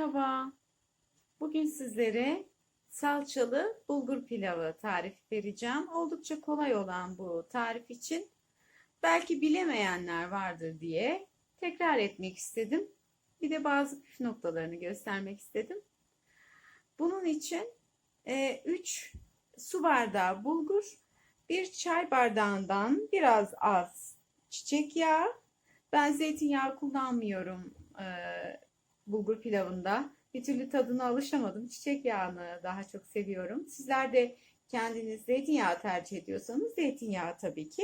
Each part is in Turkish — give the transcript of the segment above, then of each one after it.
Merhaba. Bugün sizlere salçalı bulgur pilavı tarifi vereceğim. Oldukça kolay olan bu tarif için belki bilemeyenler vardır diye tekrar etmek istedim. Bir de bazı püf noktalarını göstermek istedim. Bunun için 3 su bardağı bulgur, 1 çay bardağından biraz az çiçek yağı. Ben zeytinyağı kullanmıyorum e, bulgur pilavında. Bir türlü tadına alışamadım. Çiçek yağını daha çok seviyorum. Sizler de kendiniz zeytinyağı tercih ediyorsanız zeytinyağı tabii ki.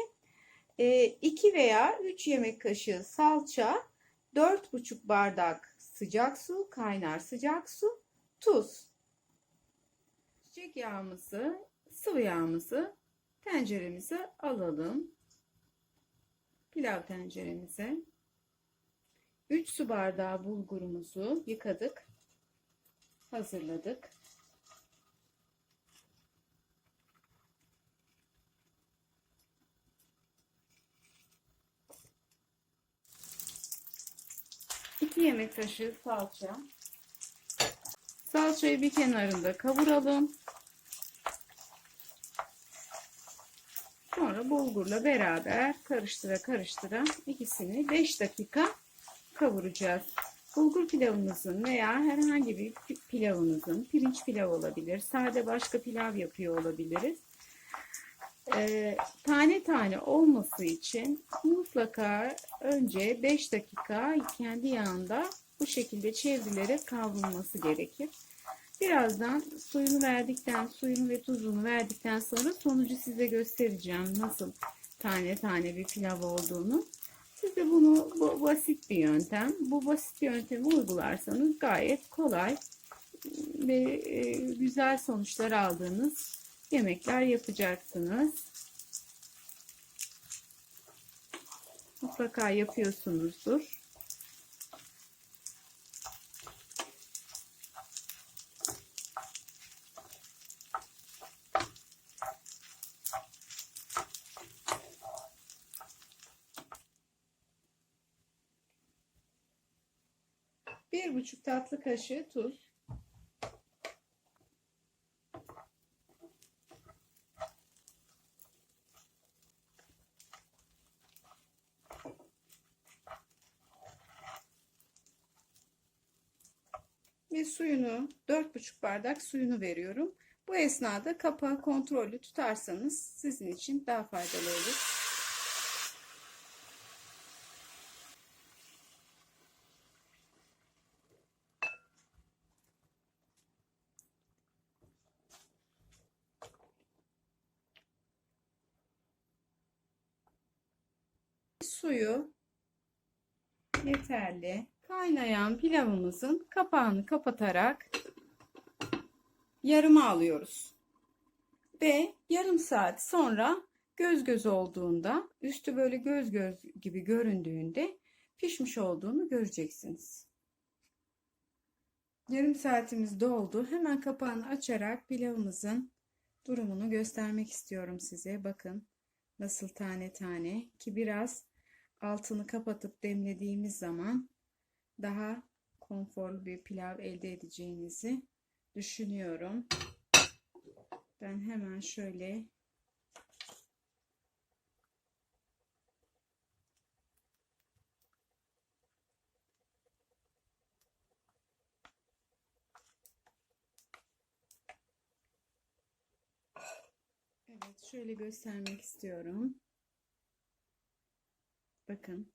2 veya 3 yemek kaşığı salça, 4,5 bardak sıcak su, kaynar sıcak su, tuz. Çiçek yağımızı, sıvı yağımızı tenceremize alalım. Pilav tenceremize. 3 su bardağı bulgurumuzu yıkadık. Hazırladık. İki yemek kaşığı salça. Salçayı bir kenarında kavuralım. Sonra bulgurla beraber karıştıra karıştıra ikisini 5 dakika kavuracağız. Bulgur pilavımızın veya herhangi bir pilavınızın, pirinç pilav olabilir, sade başka pilav yapıyor olabiliriz. Ee, tane tane olması için mutlaka önce 5 dakika kendi yağında bu şekilde çevrilerek kavrulması gerekir. Birazdan suyunu verdikten, suyunu ve tuzunu verdikten sonra sonucu size göstereceğim nasıl tane tane bir pilav olduğunu. Siz de bunu bu basit bir yöntem. Bu basit yöntemi uygularsanız gayet kolay ve e, güzel sonuçlar aldığınız yemekler yapacaksınız. Mutlaka yapıyorsunuzdur. Bir buçuk tatlı kaşığı tuz. Ve suyunu, dört buçuk bardak suyunu veriyorum. Bu esnada kapağı kontrollü tutarsanız sizin için daha faydalı olur. Suyu yeterli. Kaynayan pilavımızın kapağını kapatarak yarıma alıyoruz. Ve yarım saat sonra göz göz olduğunda, üstü böyle göz göz gibi göründüğünde pişmiş olduğunu göreceksiniz. Yarım saatimiz doldu. Hemen kapağını açarak pilavımızın durumunu göstermek istiyorum size. Bakın nasıl tane tane ki biraz altını kapatıp demlediğimiz zaman daha konforlu bir pilav elde edeceğinizi düşünüyorum. Ben hemen şöyle Evet, şöyle göstermek istiyorum. Bakın.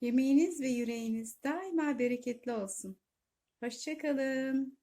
Yemeğiniz ve yüreğiniz daima bereketli olsun. Hoşçakalın.